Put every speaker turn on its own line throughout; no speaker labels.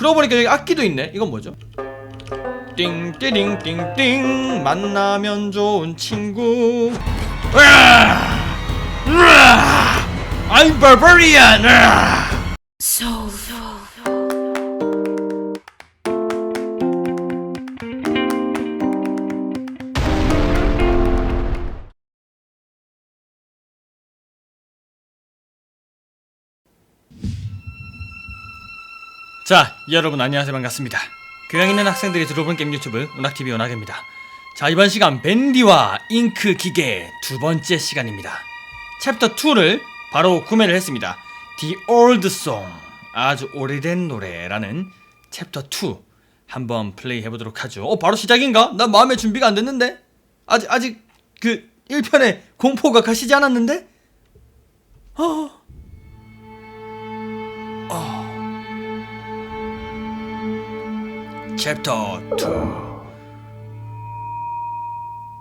그러고 보니까 여기 악기도 있네 이건 뭐죠? 띵띠링띵띵 만나면 좋은 친구 으아! 으아! I'm barbarian 으아! 자, 여러분 안녕하세요 반갑습니다. 교양 있는 학생들이 들어본 게임 유튜브 운학TV 운학입니다. 자, 이번 시간 밴디와 잉크 기계 두 번째 시간입니다. 챕터 2를 바로 구매를 했습니다. The Old Song 아주 오래된 노래라는 챕터 2 한번 플레이 해보도록 하죠. 어, 바로 시작인가? 나 마음의 준비가 안 됐는데? 아직 아직 그 1편에 공포가 가시지 않았는데? 어. 챕터 2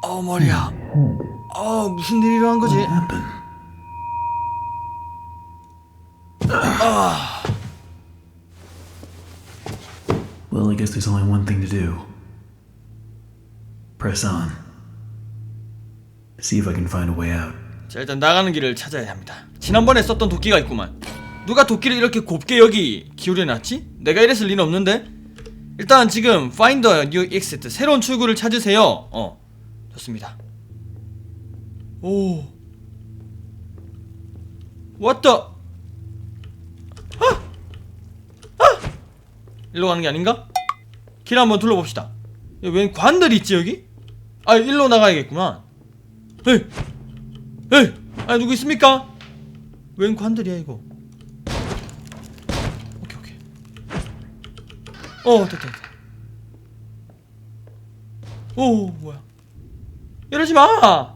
어, 머리야. 어, 무슨 일이 일어난 거지?
Well, I guess there's only one thing to do. Press on. See if I can find a way out.
자, 일단 나가는 길을 찾아야 합니다. 지난번에 썼던 도끼가 있구만. 누가 도끼를 이렇게 곱게 여기 기울여 놨지? 내가 이랬을 리는 없는데? 일단 지금 Find a new exit 새로운 출구를 찾으세요. 어, 좋습니다. 오, What the? 아, 아, 일로 가는 게 아닌가? 길 한번 둘러봅시다. 웬 관들이 있지 여기? 아, 일로 나가야겠구만. 에이, 에이, 아 누구 있습니까? 웬 관들이야 이거? 어 됐다 됐다. 오 뭐야? 이러지 마.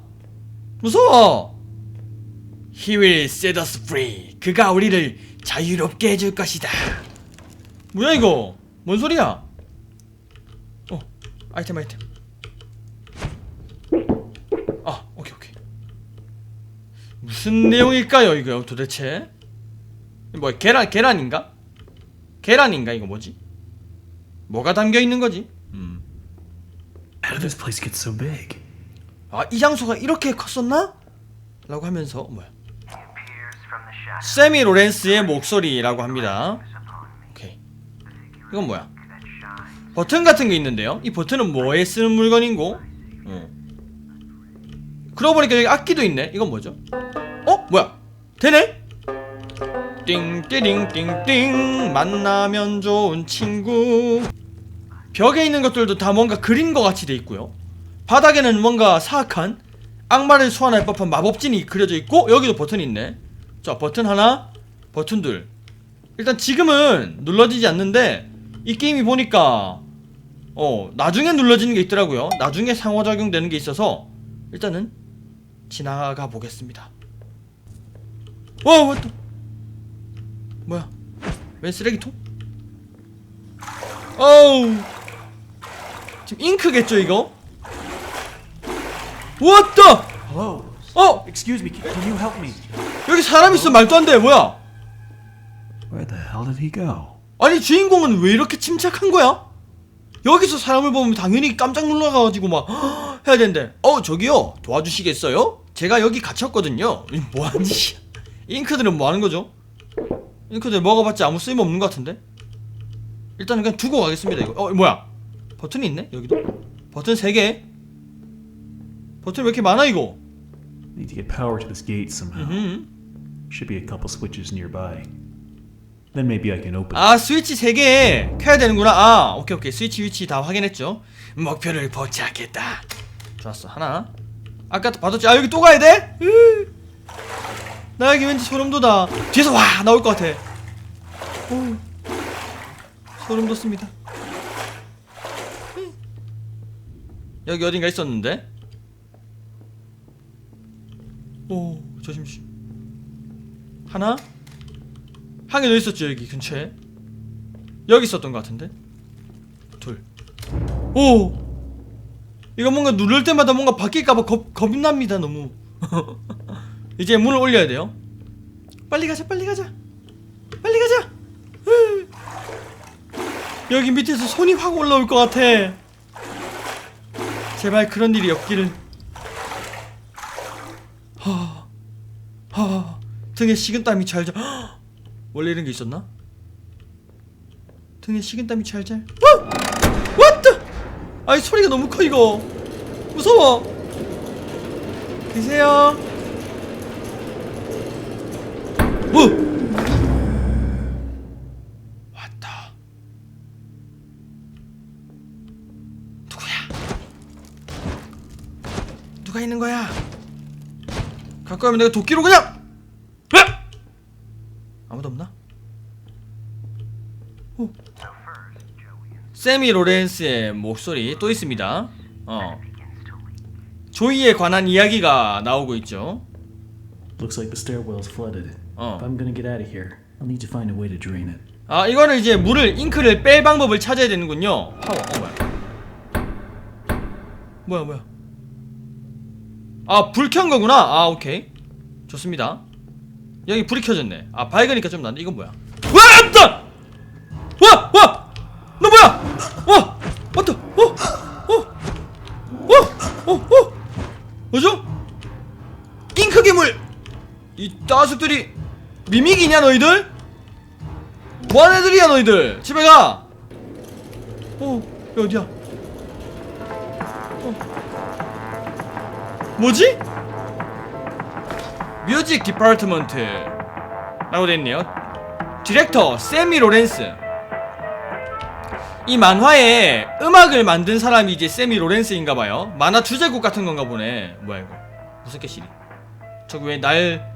무서워. He will set us free. 그가 우리를 자유롭게 해줄 것이다. 뭐야 이거? 뭔 소리야? 어 아이템 아이템. 아 오케이 오케이. 무슨 내용일까요 이거 도대체? 뭐 계란 계란인가? 계란인가 이거 뭐지? 뭐가 담겨 있는 거지? 음.
How did this place get so big?
아 이 장소가 이렇게 컸었나? 라고 하면서 뭐야? 세미 로렌스의 목소리라고 합니다. 오케이. 이건 뭐야? 버튼 같은 게 있는데요. 이 버튼은 뭐에 쓰는 물건인고? 어. 그러고 보니까 여기 악기도 있네. 이건 뭐죠? 어? 뭐야? 되네? 띵띠링띵띵 만나면 좋은 친구 벽에 있는 것들도 다 뭔가 그린 것 같이 돼 있고요. 바닥에는 뭔가 사악한 악마를 소환할 법한 마법진이 그려져 있고 여기도 버튼이 있네. 자 버튼 하나 버튼 둘. 일단 지금은 눌러지지 않는데 이 게임이 보니까 어 나중에 눌러지는 게 있더라고요. 나중에 상호작용 되는 게 있어서 일단은 지나가 보겠습니다. 와 왔다 뭐야? 웬 쓰레기통? 어우 지금 잉크겠죠 이거? 왔다!
Hello.
어!
Excuse me. Can you help me?
여기 사람 있어 말도 안 돼 뭐야
Where the hell did he go?
아니 주인공은 왜 이렇게 침착한 거야? 여기서 사람을 보면 당연히 깜짝 놀라가지고 막 "헉!" 해야 되는데 어 저기요 도와주시겠어요? 제가 여기 갇혔거든요 이 뭐하는 짓이야 잉크들은 뭐하는 거죠? 잉크들 먹어봤자 아무 쓸모없는 것 같은데 일단은 그냥 두고 가겠습니다 이거 어 뭐야 버튼이 있네 여기도. 버튼 3개. 버튼 왜 이렇게 많아 이거?
Need to get power to this gate somehow.
음.
Should be a couple switches nearby. Then maybe I can open.
아 스위치 3개. 켜야 되는구나. 아 오케이 오케이. 스위치 위치 다 확인했죠. 목표를 포착했다. 좋았어. 하나. 아까 받았지? 아 여기 또 가야 돼? 으. 나 여기 왠지 소름 돋아. 뒤에서 와! 나올 것 같아. 오. 소름 돋습니다 으. 여기 어딘가 있었는데? 오 조심조심 하나? 한개 더 있었죠 여기 근처에? 여기 있었던 것 같은데? 둘오! 이거 뭔가 누를 때마다 뭔가 바뀔까봐 겁, 겁이 납니다 너무. 이제 문을 올려야 돼요. 빨리 가자 빨리 가자. 빨리 가자. 으. 여기 밑에서 손이 확 올라올 것 같아. 제발 그런 일이 없기를. 하, 하, 등에 식은땀이 잘잘. 헉! 원래 이런 게 있었나? 등에 식은땀이 잘잘. 어! What? 아이 소리가 너무 커 이거. 무서워. 계세요. 하면 내가 도끼로 그냥! 으악! 아무도 없나? 오. 세미 로렌스의 목소리 또 있습니다. 어. 조이에 관한 이야기가 나오고 있죠.
Looks like the stairwell's flooded.
어.
If I'm gonna get out of here, I'll need to find a way to drain it.
아 이거는 이제 물을 잉크를 뺄 방법을 찾아야 되는군요 파워 어 뭐야 뭐야 뭐야 아불 켠 거구나 아 오케이 좋습니다. 여기 불이 켜졌네. 아 밝으니까 좀 낫네 이건 뭐야? 와 왔다 와 와 너 뭐야? 와 왔다 어 어 어 어 어. 뭐죠? 잉크 괴물! 이 따스들이 미믹이냐 너희들? 뭐하는 애들이야 너희들! 집에 가! 어, 여기 어디야? 어. 뭐지? 뮤직 디파트먼트. 라고 돼있네요. 디렉터 세미 로렌스. 이 만화에 음악을 만든 사람이 이제 세미 로렌스인가봐요. 만화 주제곡 같은 건가 보네. 뭐야 이거? 무슨 개시리? 저기 왜 날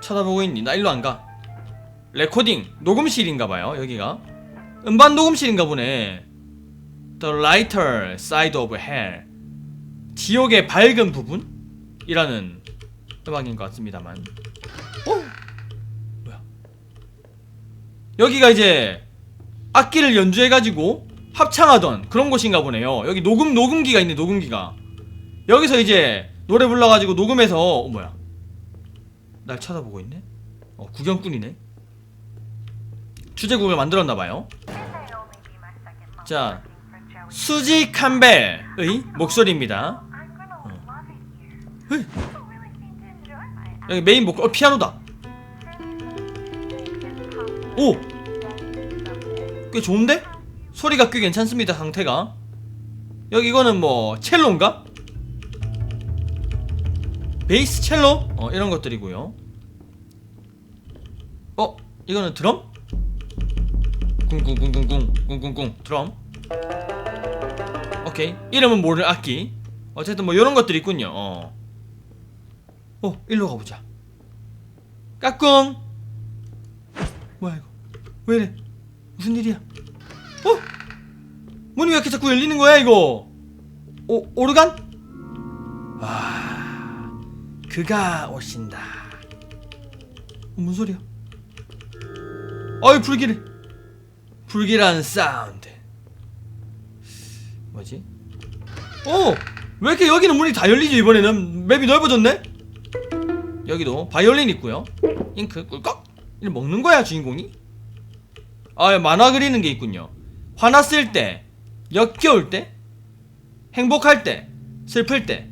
쳐다보고 있니? 나 일로 안가. 레코딩 녹음실인가봐요 여기가. 음반 녹음실인가 보네. The lighter side of hell. 지옥의 밝은 부분 이라는 음악인 것 같습니다만 어? 뭐야 여기가 이제 악기를 연주해가지고 합창하던 그런 곳인가 보네요 여기 녹음 녹음기가 있네 녹음기가 여기서 이제 노래 불러가지고 녹음해서 어 뭐야 날 쳐다보고 있네 어 구경꾼이네 주제곡을 만들었나봐요. 자, 수지 캄벨의 목소리입니다. 헤이. 여기 메인 보컬, 어, 피아노다. 오! 꽤 좋은데? 소리가 꽤 괜찮습니다, 상태가. 여기 이거는 뭐, 첼로인가? 베이스 첼로? 어, 이런 것들이고요. 어, 이거는 드럼? 쿵쿵쿵쿵쿵 쿵쿵쿵 드럼 오케이 이름은 모를 악기 어쨌든 뭐 이런 것들이 있군요 어. 어 일로 가보자. 까꿍! 뭐야 이거? 왜 이래? 무슨 일이야? 어? 문이 왜 이렇게 자꾸 열리는 거야 이거? 오 오르간? 아 그가 오신다. 어, 무슨 소리야? 어이 불길해 불길한 사운드. 뭐지? 오! 왜 이렇게 여기는 문이 다 열리지 이번에는? 맵이 넓어졌네? 여기도 바이올린 있고요. 잉크 꿀꺽. 이를 먹는 거야 주인공이? 아 만화 그리는 게 있군요. 화났을 때 역겨울 때 행복할 때 슬플 때.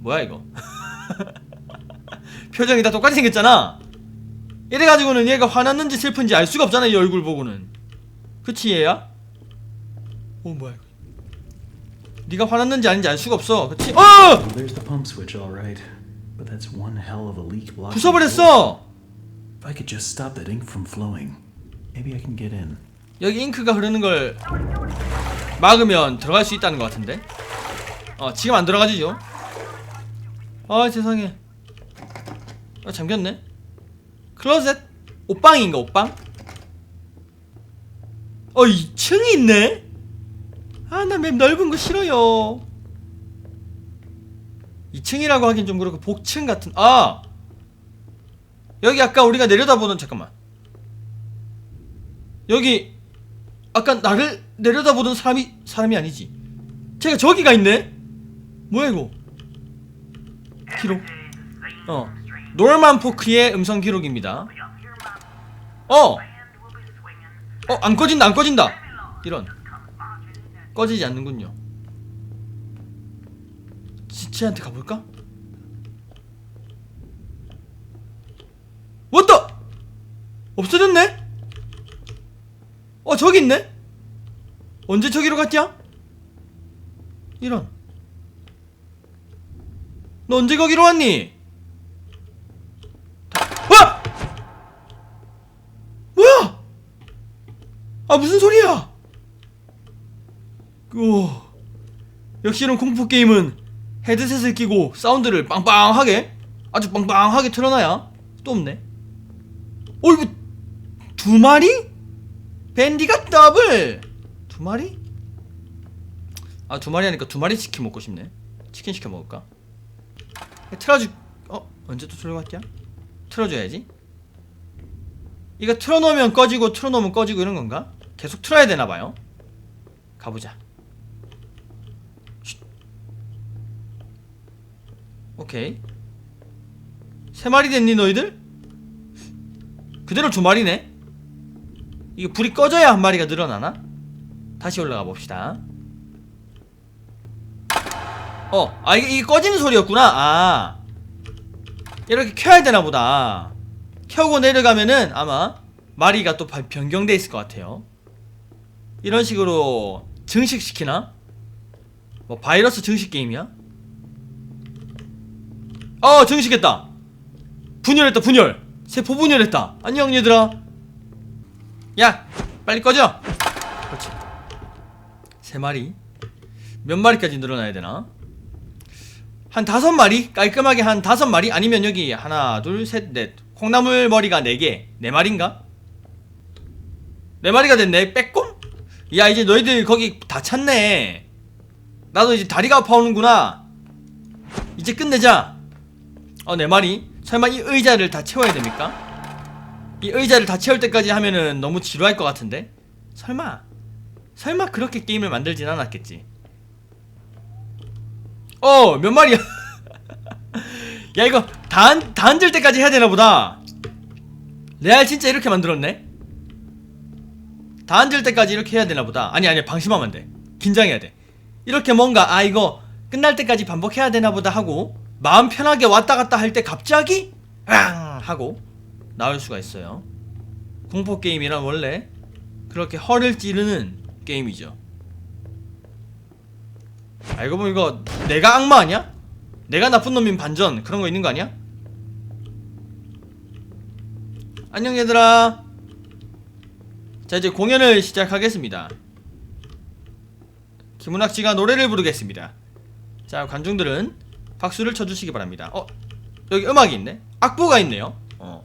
뭐야 이거? 표정이 다 똑같이 생겼잖아. 이래가지고는 얘가 화났는지 슬픈지 알 수가 없잖아 이 얼굴 보고는. 그치 얘야? 어 뭐야 이거? 네가 화났는지 아닌지 알 수가 없어. 그치? 어!
But that's one hell of a leak blocking.
부숴버렸어
If I could just stop that ink from flowing, maybe I can get in.
여기 잉크가 흐르는 걸 막으면 들어갈 수 있다는 것 같은데 어 지금 안 들어가지죠 아 세상에 아 잠겼네 클로셋 옷방인가 옷방? 어 2층이 있네 아 나 맵 넓은 거 싫어요 2층이라고 하긴 좀 그렇고 복층 같은 아! 여기 아까 우리가 내려다보던 잠깐만. 여기 아까 나를 내려다보던 사람이 사람이 아니지. 제가 저기가 있네? 뭐야 이거? 기록. 어. 노르만 포크의 음성 기록입니다. 어! 어, 안 꺼진다, 안 꺼진다. 이런. 꺼지지 않는군요 지체한테 가볼까? 왔다! 없어졌네? 어 저기 있네? 언제 저기로 갔냐? 이런 너 언제 거기로 왔니? 다, 와! 뭐야? 아 무슨 소리야? 오 역시 이런 공포 게임은 헤드셋을 끼고 사운드를 빵빵하게 아주 빵빵하게 틀어놔야 또 없네. 어 이거 두 마리? 밴디가 더블 두 마리? 아 두 마리 하니까 두 마리 치킨 먹고 싶네. 치킨 시켜 먹을까? 틀어주 어 언제 또 들어갔냐? 틀어줘야지. 이거 틀어놓으면 꺼지고 틀어놓으면 꺼지고 이런 건가? 계속 틀어야 되나 봐요. 가보자. 오케이. 세 마리 됐니 너희들? 그대로 두 마리네. 이게 불이 꺼져야 한 마리가 늘어나나? 다시 올라가 봅시다. 어, 아 이게, 이게 꺼지는 소리였구나. 아, 이렇게 켜야 되나 보다. 켜고 내려가면은 아마 마리가 또 바- 변경돼 있을 것 같아요. 이런 식으로 증식시키나? 뭐 바이러스 증식 게임이야? 어 증식했다. 분열했다 분열. 세포 분열했다. 안녕 얘들아. 야 빨리 꺼져. 그렇지. 세 마리. 몇 마리까지 늘어나야 되나? 한 다섯 마리 깔끔하게 한 다섯 마리 아니면 여기 하나 둘 셋 넷 콩나물 머리가 네개네 마리인가? 네 마리가 됐네 빼꼼? 야 이제 너희들 거기 다 찼네 나도 이제 다리가 아파오는구나 이제 끝내자 어 네 마리 설마 이 의자를 다 채워야 됩니까? 이 의자를 다 채울 때까지 하면은 너무 지루할 것 같은데 설마 설마 그렇게 게임을 만들진 않았겠지 어, 몇 마리야? 야, 이거 다, 앉- 다 앉을 때까지 해야 되나 보다. 레알 진짜 이렇게 만들었네? 다 앉을 때까지 이렇게 해야 되나 보다. 아니, 아니, 방심하면 안 돼. 긴장해야 돼. 이렇게 뭔가, 아, 이거 끝날 때까지 반복해야 되나 보다 하고, 마음 편하게 왔다 갔다 할 때 갑자기, 앙! 하고, 나올 수가 있어요. 공포 게임이란 원래, 그렇게 허를 찌르는 게임이죠. 알고 보면 이거 내가 악마 아니야? 내가 나쁜 놈인 반전 그런 거 있는 거 아니야? 안녕 얘들아 자 이제 공연을 시작하겠습니다 김은학 씨가 노래를 부르겠습니다 자 관중들은 박수를 쳐주시기 바랍니다. 어 여기 음악이 있네. 악보가 있네요. 어.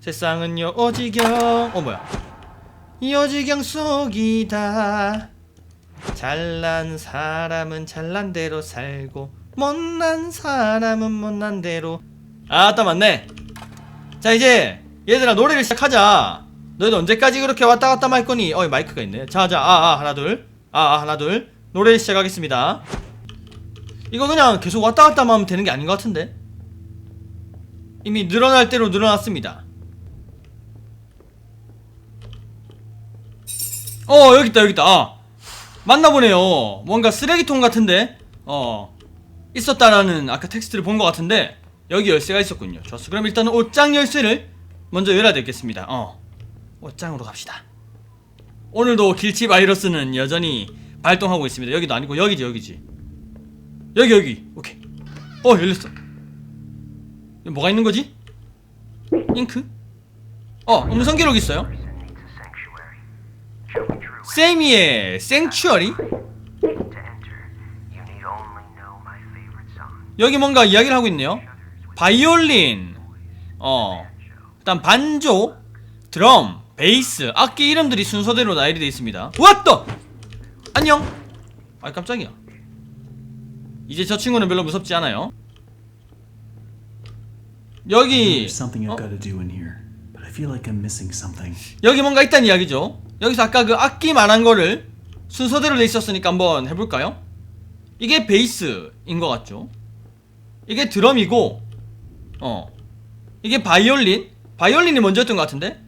세상은 여지경 어 뭐야? 여지경 속이다 잘난 사람은 잘난 대로 살고 못난 사람은 못난 대로. 아따 맞네. 자 이제 얘들아 노래를 시작하자. 너희들 언제까지 그렇게 왔다 갔다 말 거니? 어이 마이크가 있네. 자 자 아 아 하나 둘 아 아, 하나 둘. 노래 시작하겠습니다 이거 그냥 계속 왔다 갔다만 하면 되는 게 아닌 것 같은데 이미 늘어날 대로 늘어났습니다 어 여기 있다 여기 있다 아. 맞나 보네요. 뭔가 쓰레기통 같은데 어 있었다라는 아까 텍스트를 본 것 같은데 여기 열쇠가 있었군요. 좋았어. 그럼 일단은 옷장 열쇠를 먼저 열어야 되겠습니다. 어 옷장으로 갑시다. 오늘도 길치 바이러스는 여전히 발동하고 있습니다. 여기도 아니고 여기지 여기지. 여기 여기 오케이. 어 열렸어. 뭐가 있는 거지? 잉크? 어 음성 기록 있어요. 세미의 생츄어리? 여기 뭔가 이야기를 하고 있네요. 바이올린, 어, 일단 반조, 드럼, 베이스, 악기 이름들이 순서대로 나열이 되어 있습니다. 왔다! 안녕! 아 깜짝이야. 이제 저 친구는 별로 무섭지 않아요. 여기, 어? 여기 뭔가 있다는 이야기죠. 여기서 아까 그 악기 말한 거를 순서대로 돼 있었으니까 한번 해볼까요? 이게 베이스인 것 같죠? 이게 드럼이고, 어, 이게 바이올린? 바이올린이 먼저였던 것 같은데?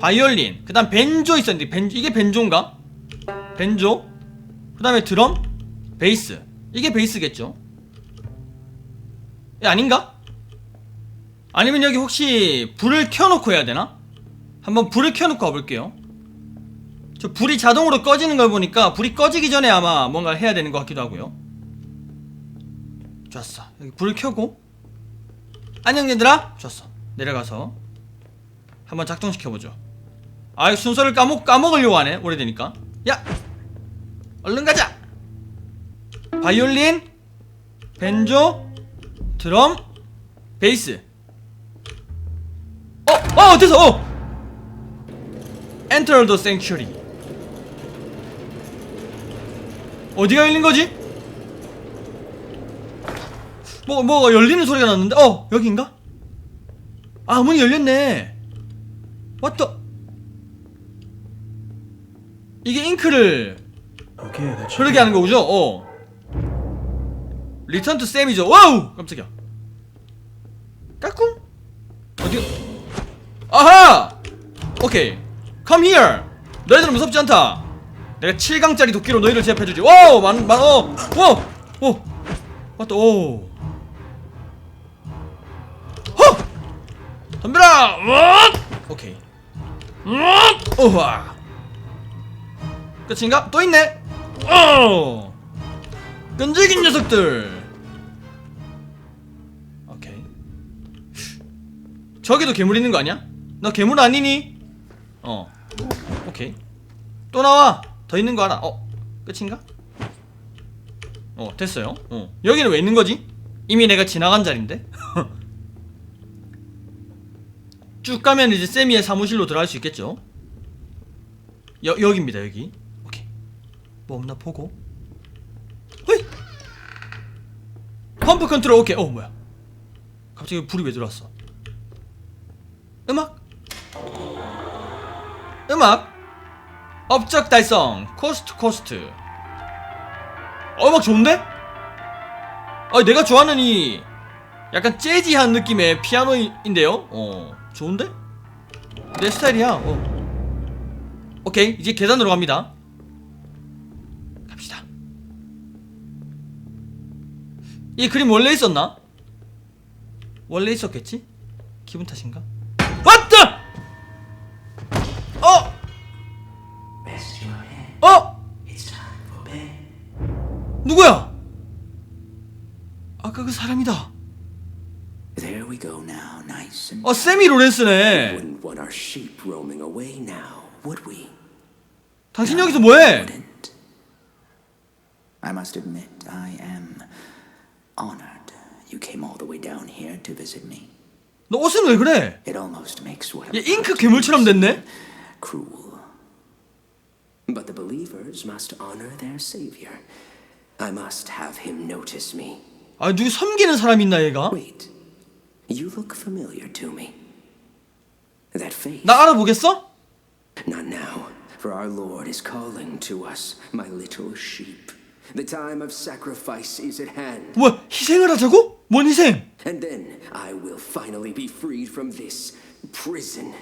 바이올린 그 다음 벤조 있었는데 벤 이게 벤조인가? 벤조 그 다음에 드럼 베이스 이게 베이스겠죠? 예, 아닌가? 아니면 여기 혹시 불을 켜놓고 해야 되나? 한번 불을 켜놓고 와볼게요. 저 불이 자동으로 꺼지는 걸 보니까 불이 꺼지기 전에 아마 뭔가 해야 되는 것 같기도 하고요. 좋았어. 여기 불을 켜고. 안녕 얘들아. 좋았어. 내려가서 한번 작동시켜보죠. 아이 순서를 까먹, 까먹으려고 하네. 오래되니까. 야! 얼른 가자 바이올린 벤조 드럼 베이스 어! 어! 됐어! 어! Enter the sanctuary 어디가 열린 거지? 뭐, 뭐가 열리는 소리가 났는데? 어! 여긴가? 아, 문이 열렸네. What the? 이게 잉크를 흐르게 하는 거죠? 어. 리턴 투 쌤이죠. 와우! 깜짝이야. 까꿍? 어디? 아하! 오케이. Come here. 너희들은 무섭지 않다. 내가 7강짜리 도끼로 너희를 제압해주지. 와우! 만, 만, 어! 와우! 오! 왔다, 오! 허! 덤벼라! 으악! 오케이. 으악! 우와! 끝인가? 또 있네! 어! 끈질긴 녀석들! 저기도 괴물 있는 거 아니야? 너 괴물 아니니? 어. 오케이. 또 나와! 더 있는 거 알아? 어. 끝인가? 어, 됐어요. 어. 여기는 왜 있는 거지? 이미 내가 지나간 자리인데? 쭉 가면 이제 세미의 사무실로 들어갈 수 있겠죠? 여, 여기입니다, 여기. 오케이. 뭐 없나 보고. 허이! 펌프 컨트롤 오케이. 어, 뭐야. 갑자기 불이 왜 들어왔어? 음악? 음악? 업적 달성 코스트 코스트 어 음악 좋은데? 아 내가 좋아하는 이 약간 재즈한 느낌의 피아노인데요 어 좋은데? 내 스타일이야 어 오케이 이제 계단으로 갑니다 갑시다 이 그림 원래 있었나? 원래 있었겠지? 기분 탓인가? 누구야? 아까 그 사람이다.
There we go now, nice and
어, 세미 로렌스네.
wouldn't want our sheep roaming away now, would we?
당신 여기서 뭐해?
Wouldn't. I must admit, I am honored you came all the way down here to visit me.
너 옷은 왜 그래?
It almost makes what
얘 잉크 괴물처럼 됐네?
cruel. But the believers must honor their savior. I must have him notice me.
아, 누구 섬기는 사람 있나 얘가?
Wait, you look familiar to me. That face.
나 알아보겠어?
Not now, for our Lord is calling to us, my little sheep. The time of sacrifice is at hand,
뭐 희생을 하자고? 뭔 희생?
and then I will finally be freed from this prison,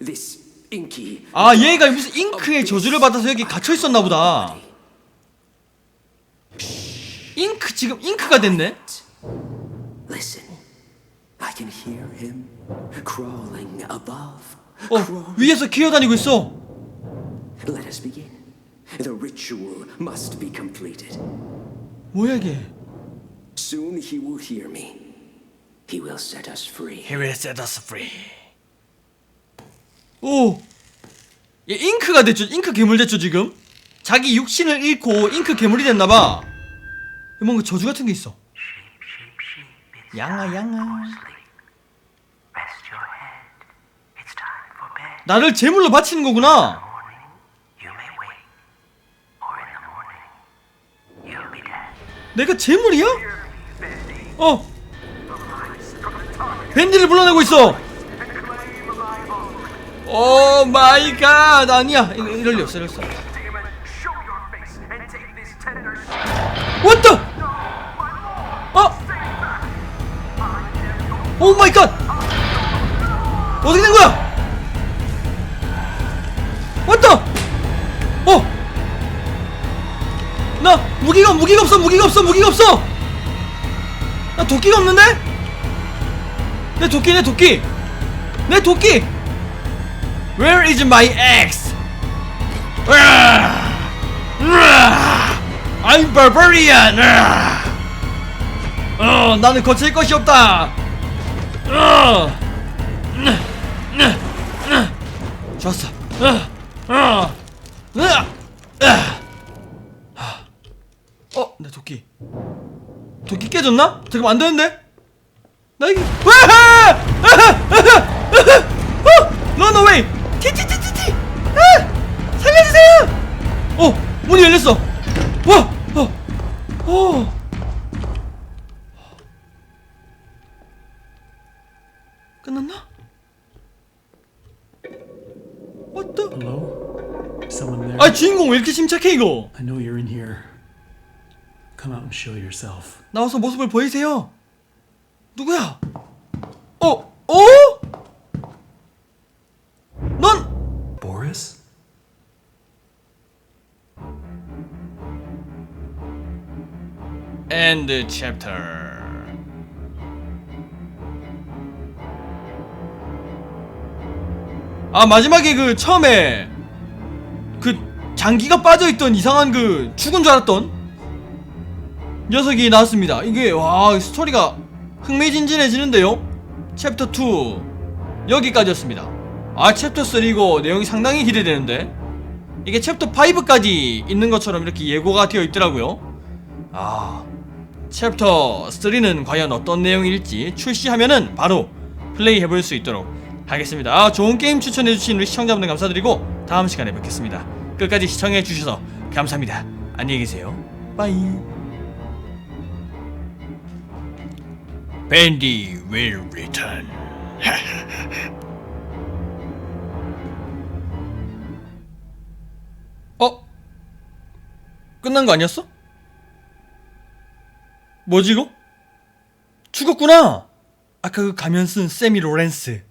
this inky.
아, 얘가 무슨 잉크의 저주를 받아서 여기 갇혀 있었나 보다. 지금 잉크가 됐네.
Listen, I can hear him crawling above.
어, 위에서 기어다니고 있어.
Let us begin. The ritual must be completed.
뭐야 이게?
Soon he will hear me. He will set us free.
He will set us free. 오, 얘 잉크가 됐죠. 잉크 괴물 됐죠 지금. 자기 육신을 잃고 잉크 괴물이 됐나봐. 뭔가 저주 같은 게 있어. 양아 양아. 나를 제물로 바치는 거구나. 내가 제물이야? 어. 밴디를 불러내고 있어. 오 마이 갓 아니야. 이럴 리 없어. 이럴 수 없어.
Show
어? 오 마이 갓! 어떻게 된 거야? 왔다 어 나 무기가 무기가 없어 무기가 없어 무기가 없어 나 도끼가 없는데 내 도끼 내 도끼 내 도끼 Where is my axe! I'm barbarian! 어 나는 거칠 것이 없다 어. 좋았어 어. 어. 으아! 으아! 어, 내 도끼. 도끼 깨졌나? 잠깐만 안 되는데? 나 이게! 아하! 아하! 아하! 어! Run away! 티티티티티! 아! 살려주세요! 어, 문이 열렸어. 와! 어. 어. 주인공 왜 이렇게 침착해 이거?
I know you're in here. Come out and show yourself.
나와서 모습을 보이세요. 누구야? 어? 어? 넌
Boris?
End chapter. 아 마지막에 그 처음에 그 장기가 빠져있던 이상한 그 죽은 줄 알았던 녀석이 나왔습니다. 이게 와 스토리가 흥미진진해지는데요. 챕터 2 여기까지였습니다. 아 챕터 3고 내용이 상당히 기대되는데 이게 챕터 5까지 있는 것처럼 이렇게 예고가 되어 있더라고요. 아 챕터 3는 과연 어떤 내용일지 출시하면은 바로 플레이 해볼 수 있도록 하겠습니다. 아, 좋은 게임 추천해주신 우리 시청자분들 감사드리고 다음 시간에 뵙겠습니다. 끝까지 시청해 주셔서 감사합니다. 안녕히 계세요. 빠이. 밴디 will return. 어? 끝난 거 아니었어? 뭐지 이거? 죽었구나. 아까 그 가면 쓴 세미 로렌스.